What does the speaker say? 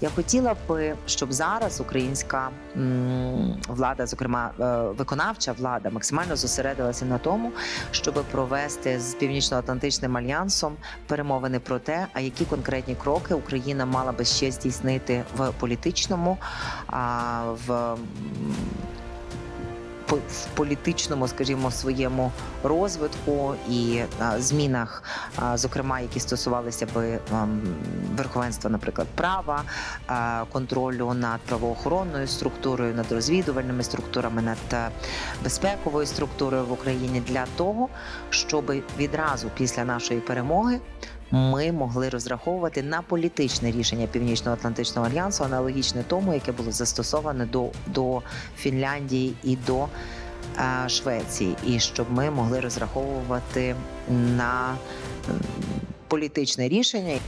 Я хотіла би, щоб зараз українська влада, зокрема е, виконавча влада, максимально зосередилася на тому, щоб провести з північно-атлантичним альянсом перемовини про те, а які конкретні кроки Україна мала би ще здійснити в політичному, а в в політичному, скажімо, своєму розвитку і змінах, зокрема, які стосувалися би верховенства, наприклад, права, контролю над правоохоронною структурою, над розвідувальними структурами, над е, безпековою структурою в Україні для того, щоб відразу після нашої перемоги. Ми могли розраховувати на політичне рішення Північно-Атлантичного альянсу, аналогічне тому, яке було застосоване до, до Фінляндії і до е, Швеції, і щоб ми могли розраховувати на політичне рішення.